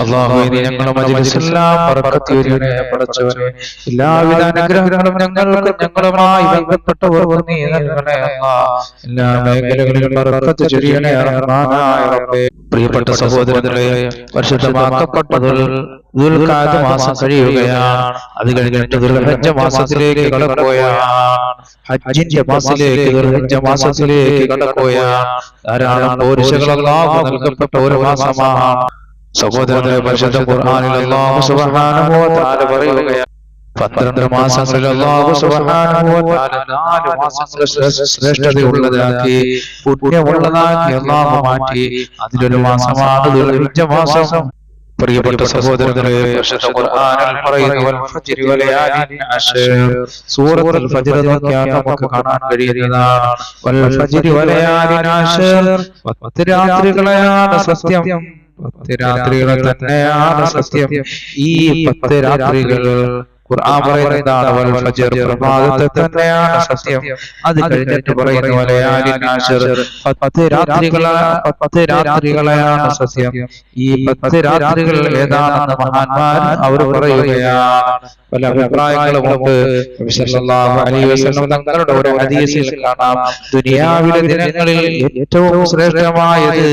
ഞങ്ങളുടെ മജിലിസെല്ലാം എല്ലാവിധ അനുഗ്രഹങ്ങളും ഞങ്ങൾക്ക് ഞങ്ങളുമായി ബന്ധപ്പെട്ടവർക്ക് നീ നൽകണേ എല്ലാ മേഖലകളിലും പറക്കത്ത് ചൊരിയണേ റഹ്മാനായ റബ്ബേ. പ്രിയപ്പെട്ട സഹോദരങ്ങളെ പരിശുദ്ധമാക്കപ്പെട്ടതിൽ ദുൽഖാദ് മാസം കഴിയുകയാണ്. അത് കഴിഞ്ഞിട്ട് മാസത്തിലേക്ക് കടക്കുകയാണ്. ഹജ്ജിന്റെ മാസത്തിലേക്ക് ദുൽഹജ്ജ മാസത്തിലേക്ക് കടക്കുകയാണ്. ധാരാളം പോരുഷകളെല്ലാം നൽകപ്പെട്ട ഒരു മാസമാണ് സഹോദരങ്ങളെ പരിശുദ്ധ ഖുർആനിൽ അല്ലാഹു സുബ്ഹാനഹു വ തആല പറയുകയാണ്. പന്ത്രണ്ട് മാസങ്ങളിൽ അല്ലാഹു സുബ്ഹാനഹു വ തആല നാല് മാസങ്ങൾ ശ്രേ- ശ്രേഷ്ഠതയുള്ളതാക്കി പുണ്യമുള്ളതാക്കി അല്ലാഹു മാറ്റി. അതിലൊരു മാസമാണ് ദുൽഹിജ്ജ മാസം. പ്രിയപ്പെട്ട സഹോദരങ്ങളെ പരിശുദ്ധ ഖുർആനിൽ പറയുന്നു വൽ ഫജ്രി വലയാലിൻ അശ്ർ സൂറത്തുൽ ഫജ്ർ നോക്കിയാൽ നമുക്ക് കാണാൻ കഴിയുന്നതാണ്. വൽ ഫജ്രി വലയാലിൻ അശ്ർ പത്ത് രാത്രികളെയാണ് സത്യം. പത്ത് രാത്രികൾ തന്നെയാണ് സത്യം. ഈ പത്ത് രാത്രികൾ ഖുർആൻ പറയുന്നതാണ് വൽ ഫജ്ർ പ്രഭാതത്തെ തന്നെയാണ് സത്യം. അത് കഴിഞ്ഞിട്ട് പറയുന്ന അശ്ർ പത്ത് രാത്രികളെ പത്ത് രാത്രികളെയാണ് സത്യം. ഈ പത്ത് രാത്രികൾ ഏതാണെന്ന് മഹാന്മാർ അവർ പറയുകയാണ്. പല അലൈഹി വസല്ലം തങ്ങളുടെ ഒരു ഹദീസിൽ കാണാം. ദുനിയാവിലെ ദിനങ്ങളിൽ ഏറ്റവും ശ്രേഷ്ഠമായത്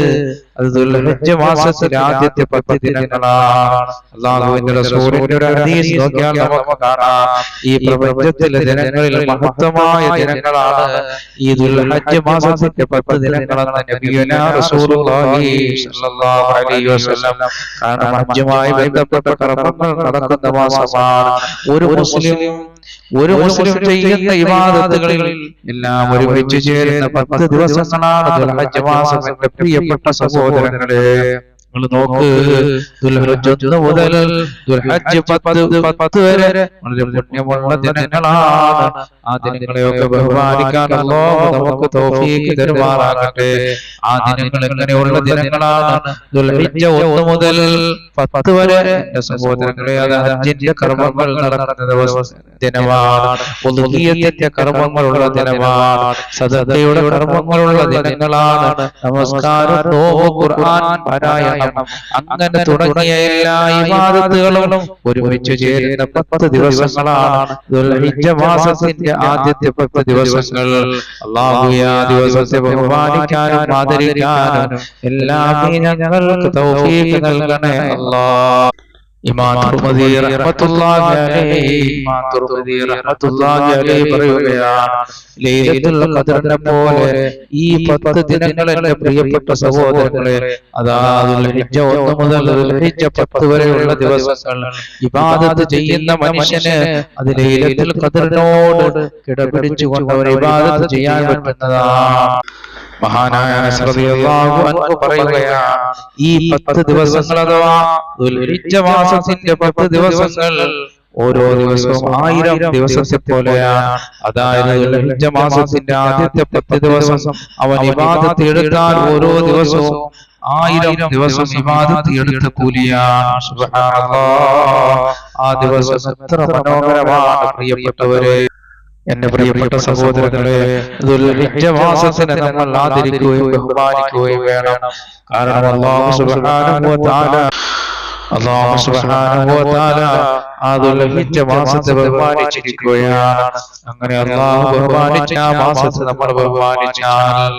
അത് ദുൽഹജ്ജ് മാസത്തിലെ ആദ്യത്തെ പത്ത് ദിനങ്ങളാണ്. അള്ളാഹുവിന്റെ റസൂലിന്റെ ഒരു ഹദീസ് നോക്കിയാൽ നമുക്ക് കാണാം. ഈ പ്രപഞ്ചത്തിലെ ദിനങ്ങളിൽ മഹത്തമായ ദിനങ്ങളാണ് ഈ ദുൽഹജ്ജ് മാസത്തിന്റെ പത്ത് ദിനങ്ങളാണ് നബിയുനാ റസൂലുള്ളാഹി സ്വല്ലല്ലാഹു അലൈഹി വസല്ലം. കാരണം ഹജ്ജുമായി ബന്ധപ്പെട്ട കർമ്മങ്ങൾ നടക്കുന്ന മാസമാണ്. ഒരു മുസ്ലിം ഒരു മുസ്ലിം ചെയ്യുന്ന ഇബാദത്തുകളിൽ എല്ലാം ഒരുമിച്ച് ചേരുന്ന പത്ത് ദിവസങ്ങളാണ് പ്രിയപ്പെട്ട സഹോദരങ്ങളെ. നിങ്ങൾ നോക്ക് ദുൽഹജ്ജ് മുതൽ ദുൽഹജ്ജ് പത്ത് പത്ത് വരെ വളരെ പുണ്യമുള്ള ദിനങ്ങളാണ് ആ ദിനങ്ങളെയൊക്കെ ബഹുമാനിക്കാൻ അല്ലാഹു നമുക്ക് തൗഫീഖ് തരുമാറാകട്ടെ. ആ ദിനങ്ങൾ എങ്ങനെയുള്ള ദിനങ്ങളാണ്? ദുൽഹിജ്ജ ഒന്ന് മുതൽ പത്ത് വരെ സഹോദരങ്ങളെ അത് ഹജ്ജിന്റെ കർമ്മങ്ങൾ നടക്കുന്ന ദിവസം ദിനമാണ്. ഉദ്ഹിയത്തിന്റെ കർമ്മങ്ങളുള്ള ദിനമാണ്. സദത്തയുടെ കർമ്മങ്ങളുള്ള ദിനങ്ങളാണ്. നമസ്കാരം ഖുർആൻ പാരായണം അങ്ങനെ തുടങ്ങിയ എല്ലാ ഇബാദത്തുകളും ഒരുമിച്ച് ചേരുന്ന പത്ത് ദിവസങ്ങളാണ് മാസത്തിന്റെ ആദ്യത്തെ പത്ത് ദിവസങ്ങൾ. അള്ളാഹു ദിവസത്തെ ബഹുമാനിക്കാനും ആദരിക്കാനും എല്ലാം ഞങ്ങൾക്ക് നൽകണേ അല്ലാഹ് ഇമാം തുർമുദി റഹ്മത്തുള്ളാഹി അലൈഹി ഇമാം തുർമുദി റഹ്മത്തുള്ളാഹി അലൈഹി പറയുകയാണ് ലൈലത്തുൽ ഖദറിനെ പോലെ ഈ പത്ത് ദിനങ്ങൾ എന്റെ പ്രിയപ്പെട്ട സഹോദരങ്ങളെ അതാ ദുൽഹിജ്ജ ഒന്ന് മുതൽ ദുൽഹിജ്ജ പത്ത് വരെയുള്ള ദിവസങ്ങൾ ഇബാദത്ത് ചെയ്യുന്ന മനുഷ്യന് അത് ലൈലത്തുൽ ഖദറിനോട് കിടപിടിച്ചുകൊണ്ട് അവർ ഇബാദത്ത് ചെയ്യാൻ പറ്റുന്നതാണ്. മഹാനായ പറയുകയാണ് ഈ പത്ത് ദിവസങ്ങൾ അഥവാ മാസത്തിന്റെ പത്ത് ദിവസങ്ങൾ ഓരോ ദിവസവും ആയിരം ദിവസത്തെ പോലെയാണ്. അതായത് മാസത്തിന്റെ ആദ്യത്തെ പത്ത് ദിവസം അവൻ ഇബാദത്ത് എടുത്താൽ ഓരോ ദിവസവും ആയിരം ദിവസം ഇബാദത്ത് എടുത്ത കൂലിയാണ്. ആ ദിവസം എത്ര മനോഹരമാണ്. പ്രിയപ്പെട്ടവരെ. എന്റെ പ്രിയപ്പെട്ട സഹോദരങ്ങളെ ദുൽഹിജ്ജ മാസത്തിനെ നമ്മൾ ആദരിക്കുകയും ബഹുമാനിക്കുകയും വേണം. കാരണം അല്ലാഹു സുബ്ഹാനഹു വ തആല അല്ലാഹു സുബ്ഹാനഹു വ തആല ആ ദുൽഹിജ്ജ മാസത്തെ ബഹുമാനിച്ചിരിക്കുകയാണ്. അങ്ങനെ അല്ലാഹു ബഹുമാനിച്ച ആ മാസത്തെ നമ്മൾ ബഹുമാനിച്ചാൽ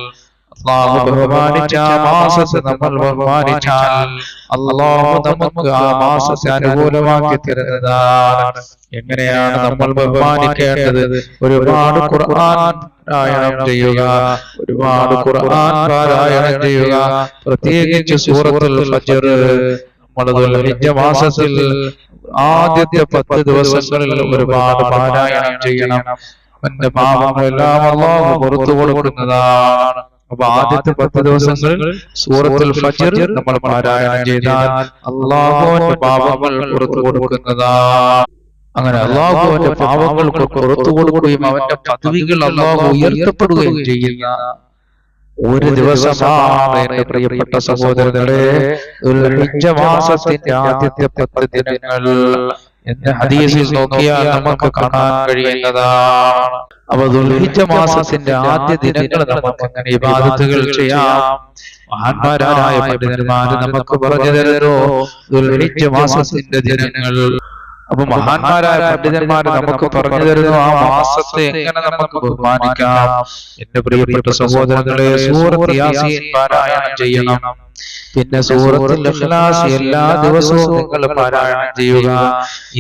അള്ളാഹു ബഹുമാനിച്ച ആ മാസത്തെ നമ്മൾ ബഹുമാനിച്ചാൽ അള്ളാഹു നമുക്ക് ആ മാസത്തെ അനുകൂലമാക്കി തരുന്നതാണ്. എങ്ങനെയാണ് നമ്മൾ ബഹുമാനിക്കേണ്ടത്? ഒരുപാട് ഖുർആൻ പാരായണം ചെയ്യുക. ഒരുപാട് ഖുർആൻ പാരായണം ചെയ്യുക. പ്രത്യേകിച്ച് സൂറത്തുൽ ഫജ്ർ. മാസത്തിൽ ആദ്യത്തെ പത്ത് ദിവസങ്ങളിൽ ഒരുപാട് പാരായണം ചെയ്യണം. അവന്റെ പാപങ്ങളെല്ലാം അള്ളാഹു പുറത്തു കൊടുക്കുന്നതാണ്. അപ്പൊ ആദ്യത്തെ പത്ത് ദിവസങ്ങൾ സൂറത്തുൽ ഫജ്ർ നമ്മൾ പാരായണം ചെയ്താൽ അള്ളാഹുവിന്റെ പാപങ്ങൾ പുറത്തു കൊടുക്കുന്നതാ. അങ്ങനെ അള്ളാഹുവിന്റെ പാപങ്ങൾക്ക് പുറത്തു കൊടുക്കുകയും അവന്റെ പദവികൾ അള്ളാഹു ഉയർത്തപ്പെടുകയും ചെയ്യുന്ന ഒരു ദിവസമാണ് എന്റെ പ്രിയപ്പെട്ട സഹോദരങ്ങളെ. ഒരു മാസത്തിന്റെ ആദ്യത്തെ പത്ത് ദിനങ്ങൾ എന്ന് ഹദീസിൽ നോക്കിയാൽ നമുക്ക് കാണാൻ കഴിയുന്നതാണ് അപ്പൊ മാസത്തിന്റെ ആദ്യ ദിനങ്ങൾ നമുക്ക് അങ്ങനെ ഇബാദത്തുകൾ ചെയ്യാം. മഹാന്മാരായ പണ്ഡിതന്മാര് നമുക്ക് പറഞ്ഞു തരുന്നു ദുൽഹിജ്ജ മാസത്തിന്റെ ദിനങ്ങൾ. അപ്പൊ മഹാന്മാരായ പണ്ഡിതന്മാര് നമുക്ക് പറഞ്ഞു തരുന്നു ആ മാസത്തെ എങ്ങനെ നമുക്ക് ബഹുമാനിക്കാം? എന്റെ പ്രിയപ്പെട്ട സഹോദരങ്ങളെ സൂറത്ത് യാസീൻ പാരായണം ചെയ്യണം. പിന്നെ സൂറത്തുൽ ഇഖ്ലാസ് എല്ലാ ദിവസവും നിങ്ങൾ പാരായണം ചെയ്യുക.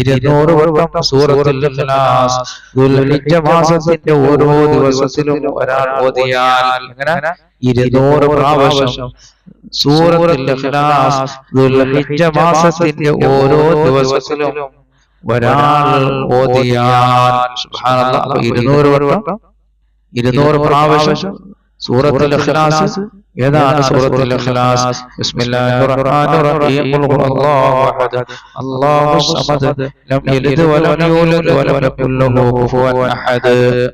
ഇരുന്നൂറ് വട്ടം സൂറത്തുൽ ഇഖ്ലാസ് ദുൽഹിജ്ജ മാസത്തിന്റെ ഓരോ ദിവസത്തിലും ഒരാൾ ഓതിയാൽ എങ്ങനെ? ഇരുന്നൂറ് പ്രാവശ്യം സൂറത്തുൽ ഇഖ്ലാസ് ദുൽഹിജ്ജ മാസത്തിന്റെ ഓരോ ദിവസത്തിലും ഒരാൾ ഓതിയാൽ സുബ്ഹാനല്ലാഹ്. ഇരുന്നൂറ് വട്ടം? ഇരുന്നൂറ് പ്രാവശ്യം സൂറത്തുൽ ഇഖ്ലാസ്? ഏതാണ് സൂറത്തുൽ ഇഖ്ലാസ്? ബിസ്മില്ലാഹിർ റഹ്മാനിർ റഹീം. ഖുൽ ഹുവല്ലാഹു അഹദ്. അല്ലാഹു സമദ്. ലം യലിദ് വലം യൂലദ് വലം യകുൽ കുഫുവൻ അഹദ്.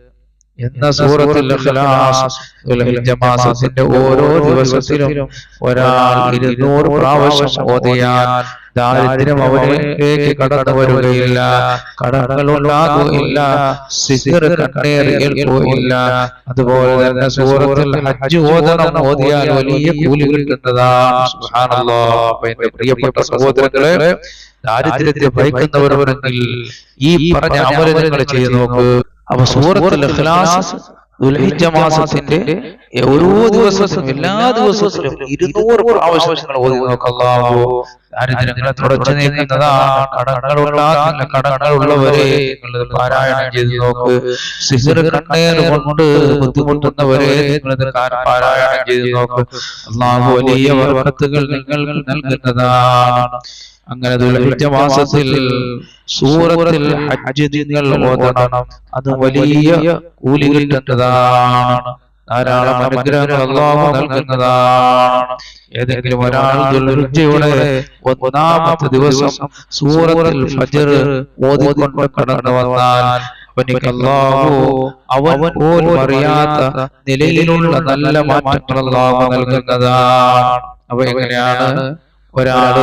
എന്ന സൂറത്തുൽ ഇഖ്ലാസ് ദുൽഹിജ്ജ മാസത്തിന്റെ ഓരോ ദിവസത്തിലും ഒരാൾ ഇരുന്നൂറ് പ്രാവശ്യം ഓതിയാൽ ദാരിദ്ര്യം അവനിലേക്ക് കടന്നു വരുകയില്ല അതുപോലെ തന്നെ സൂറത്തിൽ ഹജ്ജ് ഓതണം ഓതിയാൽ വലിയ കൂലി കിട്ടുന്നതാണ് പ്രിയപ്പെട്ട സഹോദരങ്ങളെ ദാരിദ്ര്യത്തെ ഭയക്കുന്നവരുണ്ടെങ്കിൽ ഈ പറഞ്ഞ അമലുകൾ ചെയ്തു നോക്ക്. അപ്പൊ സൂറത്തുൽ ദുൽഹിജ്ജ മാസത്തിന്റെ ഓരോ ദിവസവും എല്ലാ ദിവസത്തിലും ഇരുന്നൂറ് പ്രാവശ്യം നിങ്ങൾ ഓതി നോക്കല്ലാവോ ദാരിദ്ര്യങ്ങളെ തുടച്ചു നീക്കുന്നതാണ് കടങ്ങളുണ്ടാകുന്ന കടങ്ങളുള്ളവരെ നിങ്ങൾ പാരായണം ചെയ്ത് നോക്ക്. സിഹിർ കണ്ണേർ കൊണ്ട് ബുദ്ധിമുട്ടുന്നവരെ നിങ്ങൾ പാരായണം ചെയ്ത് നോക്ക്. അള്ളാഹു വലിയ വർക്കത്തുകൾ നിങ്ങൾ നൽകുന്നതാണ്. അങ്ങനെ ദുൽഹിജ്ജ മാസത്തിൽ സൂറത്തിൽ ഹജ്ജ് നിങ്ങൾ ഓതണം. അത് വലിയ കൂലി കിട്ടുന്നതാണ്. ധാരാളം അനുഗ്രഹങ്ങൾ അള്ളാഹു നൽകുന്നതാണ്. ഏതെങ്കിലും ഒരാൾ ദുൽഹിജ്ജയുടെ ഒന്നാമത്തെ ദിവസം സൂറത്തിൽ ഫജ്ർ ഓതിക്കൊണ്ട് കടന്നു വന്നാൽ അവനിക്ക് അള്ളാഹു അവൻ പോലും അറിയാത്ത നിലയിലുള്ള നല്ല മാറ്റങ്ങൾ അള്ളാഹു നൽകുന്നതാണ്. അവ എങ്ങനെയാണ്? ഒരാൾ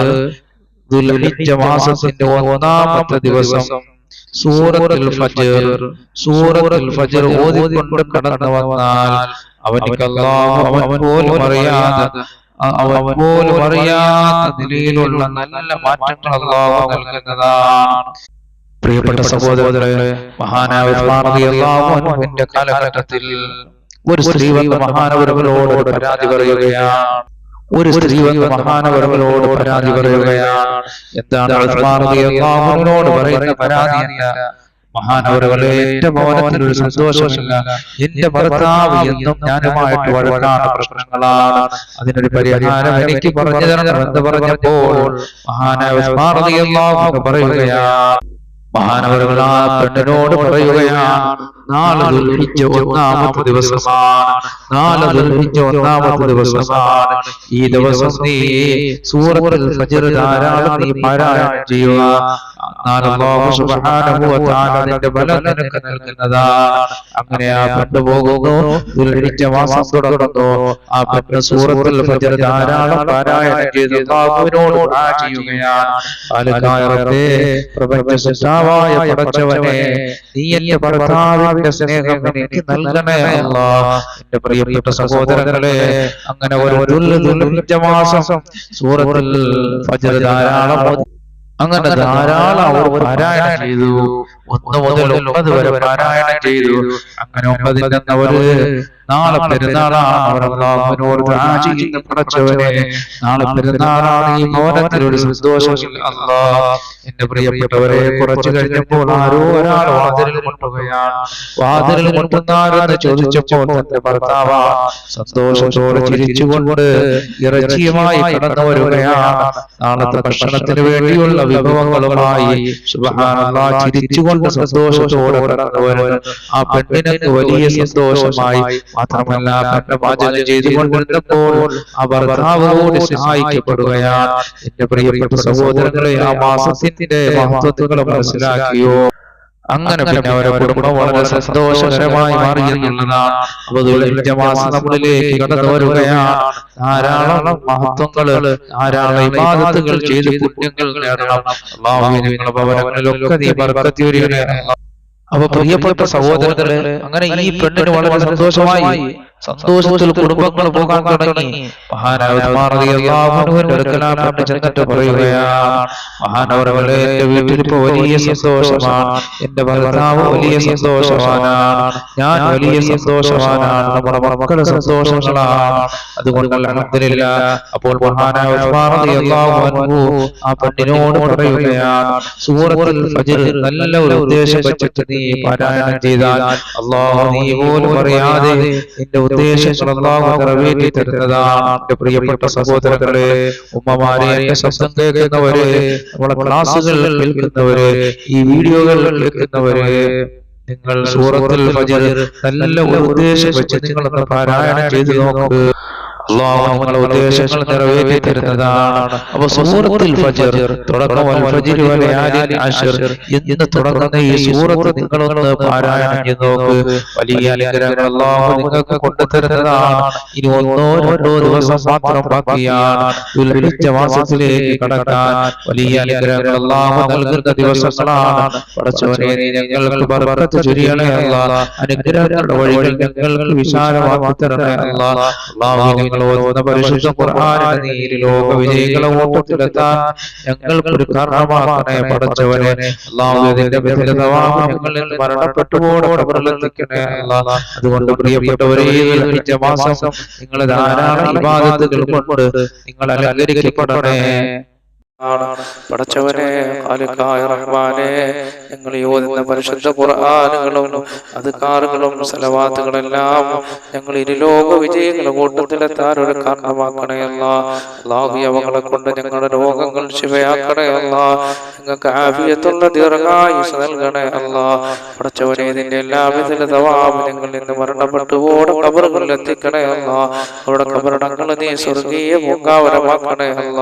ദുൽഹിജ്ജ മാസത്തിന്റെ ഒന്നാമത്തെ ദിവസം സൂറത്തുൽ ഫജ്ർ. സൂറത്തുൽ ഫജ്ർ ഓതിക്കൊണ്ട് കടന്നു വന്നാൽ അവനിക്ക് അല്ലാഹു അവൻ പോലും അറിയാതെ അവൻ പോലും അറിയാത്ത നിലയിലുള്ള നല്ല മാറ്റങ്ങൾ അല്ലാഹു നൽകുന്നതാണ്. പ്രിയപ്പെട്ട സഹോദരങ്ങളെ മഹാനായ കാലഘട്ടത്തിൽ ഒരു സ്ത്രീ വന്ന് മഹാനവരവരോട് പരാതി പറയുകയാണ്. ഒരു സ്ത്രീ വന്ന് മഹാനവരോട് പരാതി പറയുകയാണ്. എന്താണ് റളിയല്ലാഹു പറയുന്ന പരാതി എന്താ മഹാനവരകളെ എന്റെ ഭവനത്തിൽ ഒരു സന്തോഷമില്ല. എന്റെ ഭർത്താവ് എന്നും ഞാനുമായിട്ട് വഴക്കാണ് പ്രശ്നങ്ങളാണ്. അതിനൊരു പരിഹാരം എനിക്ക് പറഞ്ഞു തരണം എന്ന് പറഞ്ഞപ്പോൾ ഉസ്മാൻ പറയുകയാണ്. മഹാനവരുകൾ ആ പെണ്ണിനോട് പറയുകയാണ്. നാളെ ഒന്നാമത്തെ ദിവസമാണ്. നാളെ ഒന്നാമത്തെ ദിവസമാണ്. ഈ ദിവസം നീ സൂറത്തുൽ ഫജ്ർ ധാരാളം നീ പാരായണം ചെയ്യുക. നിന്റെ ബലം നിനക്ക് നൽകുന്നതാണ്. അങ്ങനെ ആ പെണ്ണ് പോകുന്നു ദുൽഹിജ്ജ മാസം തുടങ്ങുന്നു ആ പെണ്ണ് സൂറത്തുൽ ഫജ്ർ ധാരാളം പാരായണം ചെയ്ത് ചെയ്യുകയാണ്. പ്രപഞ്ച സൃഷ്ടാവായ പടച്ചവനെ നീ എന്റെ ഭർത്താവിന്റെ സ്നേഹം എനിക്ക് നൽകണേ അല്ല. എന്റെ പ്രിയപ്പെട്ട സഹോദരങ്ങളെ അങ്ങനെ ഒരു മാസം സൂറത്തിൽ ധാരാളം അങ്ങനെ ധാരാളം അവർ പാരായണം ചെയ്തു. ഒന്ന് മുതൽ ഒമ്പത് വരെ പാരായണം ചെയ്തു. അങ്ങനെ ഒമ്പതിന്റെ അവർ നാളെ പെരുന്നാളാണ് അവർ അള്ളാഹുവിനോട് പടച്ചവനെ നാളെ പെരുന്നാളാണ് ഈ ഭവനത്തിൽ ഒരു സന്തോഷമില്ല അല്ലാ എന്റെ പ്രിയപ്പെട്ടവരെ കുറച്ചു കഴിഞ്ഞപ്പോൾ ആരോ ഒരാൾ വാതിലിൽ മുട്ടുകയാണ് വാതിലിൽ കൊണ്ടുവന്നാരെന്ന് ചോദിച്ചപ്പോൾ തന്റെ ഭർത്താവ സന്തോഷത്തോടെ ചിരിച്ചുകൊണ്ട് ഇറച്ചിയുമായി കടന്നു വരുകയാണ് നാളത്തെ ഭക്ഷണത്തിന് വേണ്ടിയുള്ള വിഭവങ്ങളുമായി ചിരിച്ചുകൊണ്ട് സന്തോഷത്തോടെ കടന്നു വരുന്നത് ആ പെണ്ണിനെ വലിയ സന്തോഷമായി മാത്രമല്ല പാചകം ചെയ്തുകൊണ്ടിരുന്നപ്പോൾ അവർ ഭർത്താവ് കൂടി സഹായിക്കപ്പെടുകയാണ് എന്റെ പ്രിയപ്പെട്ട സഹോദരങ്ങളെ ആ മാസത്തിന്റെ മഹത്വത്തുകൾ മനസ്സിലാക്കിയോ? അങ്ങനെ പിന്നെ അവരെ കുടുംബം വളരെ സന്തോഷകരമായി മാറി എന്നുള്ളതാണ്. അപ്പൊ ദുൽഹിജ്ജ മാസം നമ്മളിലേക്ക് കടന്നു വരികയാണ്. ധാരാളം മഹത്വങ്ങൾ ധാരാളം ഇബാദത്തുകൾ ചെയ്ത് പുണ്യങ്ങൾ നേടണം. അള്ളാഹുവേ നിങ്ങളുടെ ഭവനങ്ങളിലൊക്കെ നീ ബർക്കത്ത് ചൊരിയണേ അപ്പൊ പ്രിയപ്പെട്ട സഹോദരങ്ങളെ അങ്ങനെ ഈ പെണ്ണിന് വളരെ സന്തോഷമായി സന്തോഷത്തിൽ കുടുംബങ്ങൾ പോകാൻ തുടങ്ങി. പെണ്ണ് ചെന്നിട്ട് പറയുകയാണ്. മഹാനവരവരെ എന്റെ വീട്ടിൽ ഇപ്പൊ വലിയ സന്തോഷമാണ്. എന്റെ ഭർത്താവ് വലിയ സന്തോഷവാനാണ്. ഞാൻ വലിയ സന്തോഷവാനാണ്. നമ്മുടെ മക്കളെ സന്തോഷങ്ങളാണ്. അതുകൊണ്ട് അൽഹംദുലില്ലാ അപ്പോൾ അൻഹു ആ പെണ്ണിനോട് പറയുകയാണ്. സൂറത്തുൽ ഫജ്ർ നല്ല ഒരു ഉദ്ദേശം വെച്ചിട്ട് നീ പാരായണം ചെയ്താൽ അള്ളാഹു നീ പോലും പറയാതെ നിന്റെ അല്ലാഹു നിറവേറ്റി തരുന്നതാണ്. എന്റെ പ്രിയപ്പെട്ട സഹോദരങ്ങളെ ഉമ്മമാരെ എന്റെ ശബ്ദം കേൾക്കുന്നവരെ ക്ലാസ്സുകൾ കേൾക്കുന്നവരെ ഈ വീഡിയോകൾ കേൾക്കുന്നവരെ നിങ്ങൾ സൂറത്തുൽ ഫജ്ർ നല്ല ഉദ്ദേശം വെച്ച് നിങ്ങൾ പാരായണം ചെയ്തു നോക്ക്. നിങ്ങളുടെ ഉദ്ദേശങ്ങൾ സൂറത്തുൽ തുടങ്ങുന്ന ഈ സൂറത്ത് പാരായണം വലിയ നിങ്ങൾക്ക് ഒന്നോ രണ്ടോ ദിവസം മാത്രം ബാക്കിയാണ്. വലിയ നൽകുന്ന ദിവസങ്ങളാണ്. വിശാലമാക്കി തരണേ അല്ലാ നിങ്ങൾ ഓതുന്ന പരിശുദ്ധ ഖുർആനിന്റെ നീര് ലോക വിജയികളെ ഓട്ടത്തിലെത്താൻ ഞങ്ങൾക്ക് ഒരു കാരണമാക്കണേ പടച്ചവനെ അള്ളാഹു ഇതിന്റെ ബദലതവാഹു ഞങ്ങളിൽ നിന്ന് മരണപ്പെട്ടു പോകണമെത്തിക്കണേ അല്ലാ. അതുകൊണ്ട് പ്രിയപ്പെട്ടവരെ മാസം നിങ്ങൾ ധാരാളം ഇബാദത്തുകൾ കൊണ്ട് നിങ്ങൾ അലങ്കരിക്കപ്പെടണേ ആണ്. പടച്ചവനെ റഹ്മാനെ ഞങ്ങൾ യോജിക്കുന്ന പരിശുദ്ധ ഖുർആനുകളും അധികാറുകളും സലവാത്തുകളെല്ലാം ഞങ്ങൾ ഇരുലോക വിജയങ്ങളെ കൂട്ടത്തിലെത്താൻ ഒരു കാരണമാക്കണയല്ല. അള്ളാഹു അവകളെ കൊണ്ട് ഞങ്ങളുടെ രോഗങ്ങൾ ശിവയാക്കണയല്ല. ഞങ്ങൾക്ക് ആഫിയത്തുള്ള ദീർഘായുസ് നൽകണേ അല്ല പടച്ചവനെ ഇതിന്റെ എല്ലാവിധ തവാബ് ഞങ്ങൾ ഇന്ന് മരണപ്പെട്ടു ഓടെ കബറുകളിൽ എത്തിക്കണേ അല്ല അവിടെ കബറടങ്ങൾ നീ സ്വർഗീയ പൂങ്കാവരമാക്കണേ അല്ല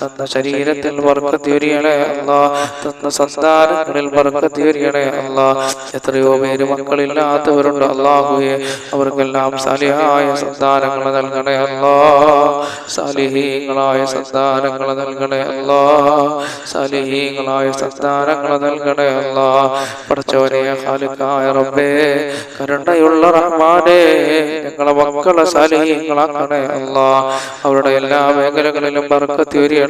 തന്ന ശരീരത്തിൽ വർക്കത്ത് അല്ല തന്ന സന്താനങ്ങളിൽ വർക്കത്ത് അല്ല എത്രയോ പേര് മക്കളില്ലാത്തവരുണ്ട് അല്ലാഹുവേ. അവർക്കെല്ലാം സാലിഹായ സന്താനങ്ങൾ നൽകണേ അല്ല സാലിഹീങ്ങളായ സന്താനങ്ങൾ നൽകണേ അല്ല സാലിഹീങ്ങളായ സന്താനങ്ങൾ നൽകണേ അല്ല പഠിച്ചവനെ ഹാലുക്കായ റബ്ബേ കരുണയുള്ള റഹ്മാനേ ഞങ്ങളെ മക്കളെ സാലിഹീങ്ങളാക്കണേ അല്ല അവരുടെ എല്ലാ മേഖലകളിലും ബർക്കത്ത്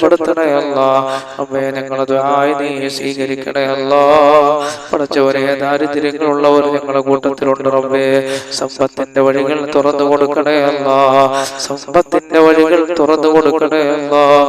അല്ല അമ്മേ ഞങ്ങളത് ആയി നീ സ്വീകരിക്കണേ അല്ല പഠിച്ചവനെ ദാരിദ്ര്യങ്ങളുള്ളവർ ഞങ്ങളുടെ കൂട്ടത്തിലുണ്ട് റബ്ബേ. സമ്പത്തിന്റെ വഴികൾ തുറന്നു കൊടുക്കണേ അല്ല സമ്പത്തിന്റെ വഴികൾ തുറന്നു കൊടുക്കണേ അല്ല